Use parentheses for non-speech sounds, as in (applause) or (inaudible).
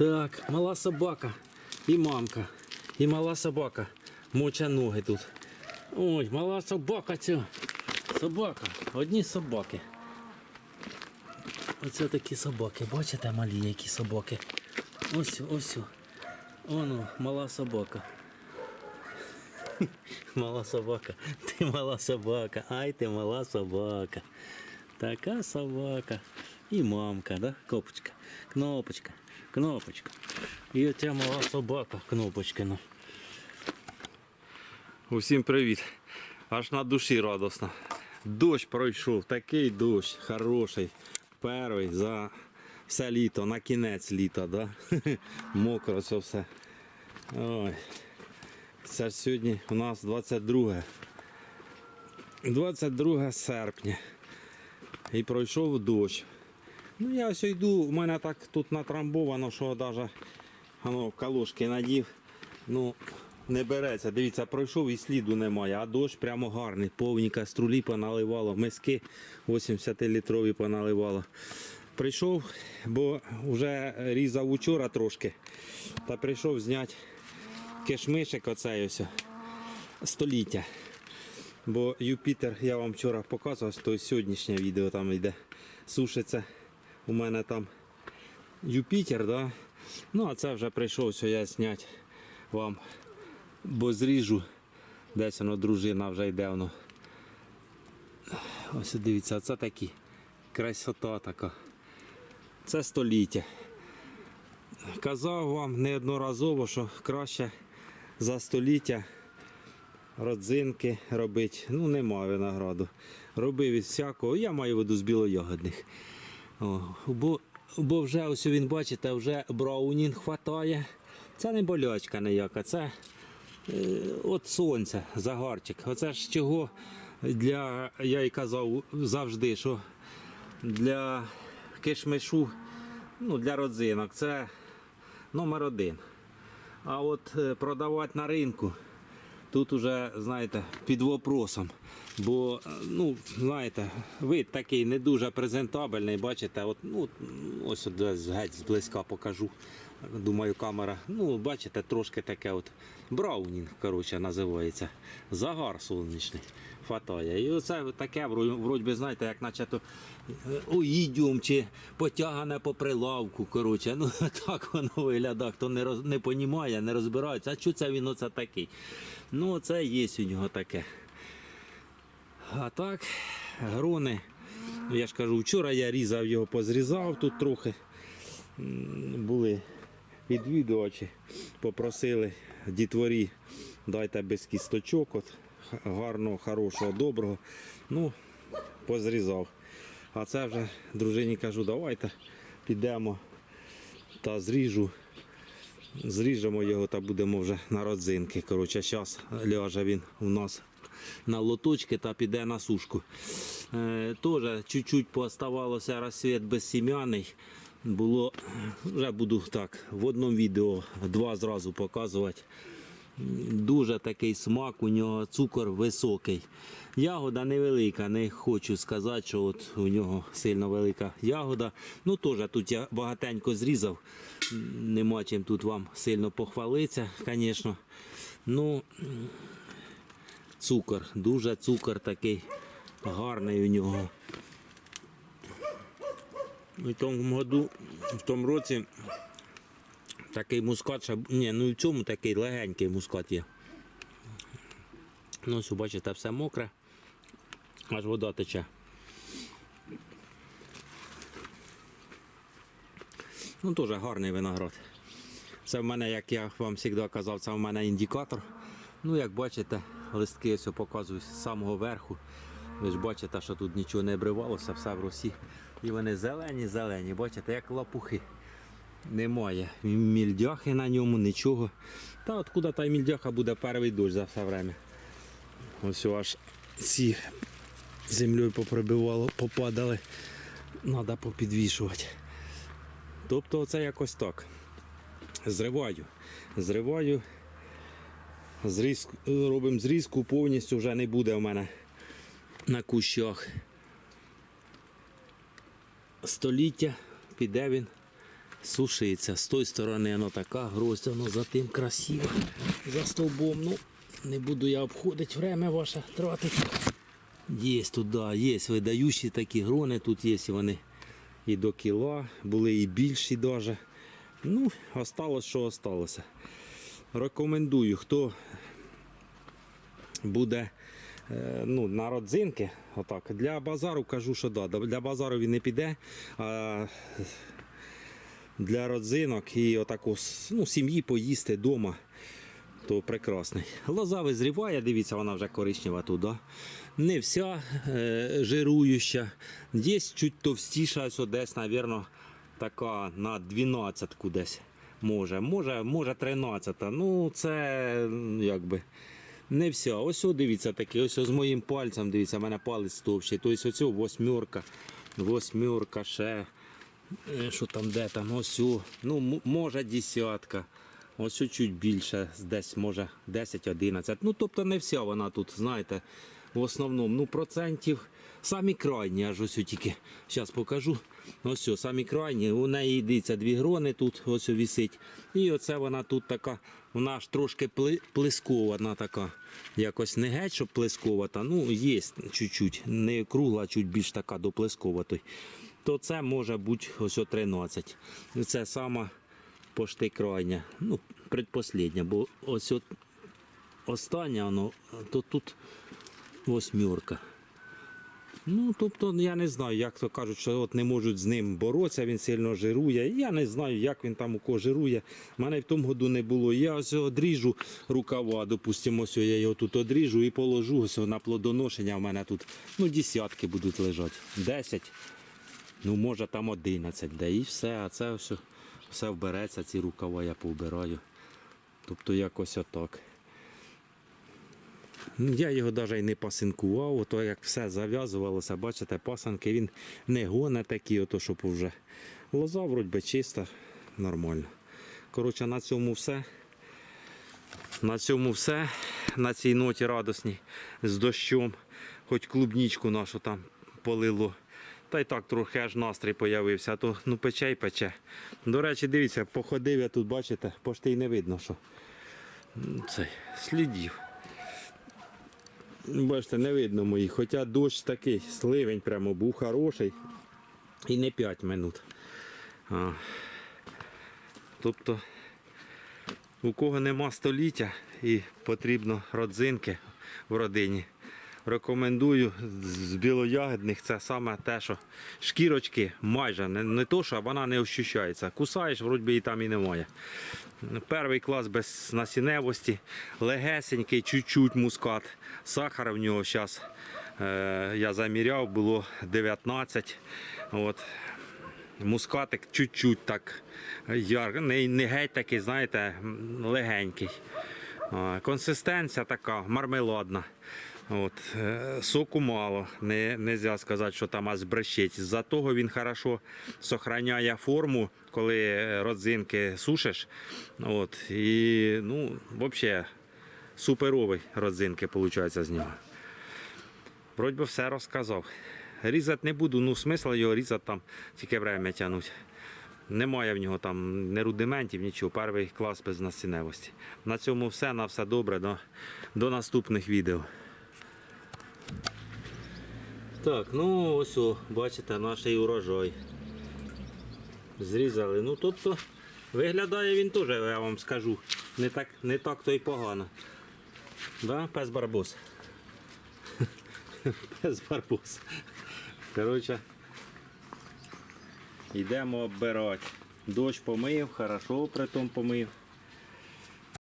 Так, мала собака. І мамка. І мала собака. Моча ноги тут. Ой, мала собака ця. Собака. Одні собаки. Оце такі собаки. Бачите, малі які собаки. Ось, ось. Оно, мала собака. (laughs) Мала собака. Ти мала собака. Ай, ти мала собака. Така собака. І мамка, да? Копочка. Кнопочка. Кнопочка. І оця мала собака, кнопочкина. Усім привіт. Аж на душі радосно. Дощ пройшов, такий дощ, хороший. Перший за все літо, на кінець літа, да? (laughs) Мокро це все. Ой. Це ж сьогодні у нас 22. 22 серпня. І пройшов дощ. Ну я ось йду, у мене так тут натрамбовано, що навіть воно, калошки надів. Ну, не береться. Дивіться, пройшов і сліду немає, а дощ прямо гарний. Повні каструлі поналивало, миски 80-літрові поналивало. Прийшов, бо вже різав учора трошки. Та прийшов зняти кишмишик оцей ось століття. Бо Юпітер, я вам вчора показував, то сьогоднішнє відео там йде. Сушиться у мене там Юпітер, да? Ну, а це вже прийшов що я зняти вам. Бо зріжу. Десь воно дружина вже йде воно. Ось дивіться, це такі. Красота така. Це століття. Казав вам неодноразово, що краще за століття родзинки робити. Ну, нема винограду. Робив із всякого. Я маю воду з білоягодних. Бо, бо вже ось він, бачите, вже браунінг хватає. Це не болячка ніяка, це е, от сонця, загарчик. Оце ж чого для, я й казав завжди, що для кишмишу, ну, для родзинок, це номер один. А от е, продавати на ринку тут уже, знаєте, під вопросом. Бо, е, ну, знаєте, вид такий не дуже презентабельний, бачите, от, ну, ось десь геть зблизька покажу. Думаю, камера. Ну, бачите, трошки таке от браунінг, коротше, називається. Загар сонячний хватає. І оце таке, вроді знаєте, як наче то е, уїдюм чи потягане по прилавку. Коротше, ну (laughs) так воно виглядає. Хто не роз, не понімає, не розбирається, а що це він оце такий? Ну, це є у нього таке. А так, грони. Я ж кажу, вчора я різав його, позрізав тут трохи. Були відвідувачі, попросили дітворі, дайте без кісточок, от, гарного, хорошого, доброго. Ну, позрізав. А це вже дружині кажу, давайте підемо та зріжу. Зріжемо його та будемо вже на родзинки. Коротше, зараз ляже він у нас на лоточки та піде на сушку. Е, Теж чуть-чуть пооставалося розсвіт безсім'яний. Було, вже буду так, в одному відео два зразу показувати. Дуже такий смак, у нього цукор високий. Ягода невелика, не хочу сказати, що от у нього сильно велика ягода. Ну теж тут я багатенько зрізав. Нема чим тут вам сильно похвалитися, звісно. Ну, цукор, дуже цукор такий гарний у нього. У тому году, в тому році такий мускат, ні, ну і в цьому такий легенький мускат є. Ну, ось, бачите, все мокре, аж вода тече. Ну, теж гарний виноград. Це в мене, як я вам завжди казав, це в мене індикатор. Ну, як бачите, листки ось показую з самого верху. Ви ж бачите, що тут нічого не обривалося, все в росі. І вони зелені, зелені, бачите, як лапухи. Немає мільдяхи на ньому, нічого. Та откуда та мільдяха буде перший дощ за все время. Ось аж ці землею поприбивало, попадали. Треба попідвішувати. Тобто це якось так. Зриваю. Зриваю. Зрізку, робимо зрізку, повністю вже не буде в мене на кущах. Століття піде він сушиться. З тої сторони воно така гроздь, воно за тим красиво. За стовбом. Ну, не буду я обходити время ваше тратити. Є тут, да, є видаючі такі грони, тут є вони і до кіла, були і більші даже. Ну, осталось, що осталося. Рекомендую, хто буде ну, на родзинки, отак. Для базару кажу, що да, для базару він не піде. А для родзинок і отаку ну, сім'ї поїсти вдома, то прекрасний. Лоза визріває, дивіться, вона вже коричнева туди. Не вся е, жируюча. Є чуть товстіша, ось десь, мабуть, така на 12 десь. Може, може, може 13. Ну, це якби. Не вся. Ось дивіться таке, ось з моїм пальцем, дивіться, в мене палець товщий. Тобто ось восьмерка, восьмерка ще. Е, Що там, де там, ось, о, ну, може десятка. Ось чуть більше, десь може 10-11. Ну, тобто не вся вона тут, знаєте, в основному, ну, процентів. Самі крайні, аж ось тільки. Зараз покажу. Ось о, самі крайні. У неї йдеться дві грони тут, ось висить. І оце вона тут така, вона ж трошки плискована така. Якось не геть, щоб плисковата. Ну, є чуть-чуть. Не кругла, чуть більш така до плисковатої. То це може бути ось о 13. Це сама пошти крайня. Ну, предпослідня, бо ось от остання, воно, то тут восьмерка. Ну, тобто, я не знаю, як то кажуть, що от не можуть з ним боротися, він сильно жирує. Я не знаю, як він там у кого жирує. У мене в тому году не було. Я ось одріжу рукава, допустимо, ось я його тут одріжу і положу ось на плодоношення. У мене тут ну, десятки будуть лежати. Десять, ну може там одинадцять, де і все, а це все, все вбереться, ці рукава я повбираю. Тобто якось отак. Ну, Я його навіть і не пасинкував, ото як все зав'язувалося, бачите, пасанки він не гоне такі, ото щоб вже лоза вроді би чиста, нормально. Коротше, на цьому все. На цьому все. На цій ноті радосній з дощом. Хоч клубнічку нашу там полило. Та й так трохи аж настрій появився, а то ну пече й пече. До речі, дивіться, походив я тут, бачите, пошти й не видно, що м, цей, слідів. Бачите, не видно моїх. Хоча дощ такий, сливень прямо був хороший. І не 5 минут. А. Тобто, у кого нема століття і потрібно родзинки в родині. Рекомендую з білоягідних це саме те, що шкірочки майже не, не то, що вона не ощущається. Кусаєш, вроді і там і немає. Перший клас без насінневості, легесенький, чуть-чуть мускат. Сахара в нього зараз е, я заміряв, було 19. От. Мускатик чуть-чуть так яр, не, не геть такий, знаєте, легенький. Консистенція така мармеладна. От, е, соку мало, не можна сказати, що там аж брещить. За того він хорошо зберігає форму, коли е, родзинки сушиш. От, і, ну, взагалі, суперовий родзинки виходить з нього. Вроді би все розказав. Різати не буду, ну смисл його різати там, тільки время тягнуть. Немає в нього там ні рудиментів, нічого. Перший клас без насінневості. На цьому все, на все добре. До, до наступних відео. Так, ну ось о, бачите, наш урожай. Зрізали. Ну тобто виглядає він теж, я вам скажу. Не так, не так то й погано. Да, пес барбос. (laughs) Пес барбос. Коротше, йдемо оббирати. Дощ помив, хорошо притом помив.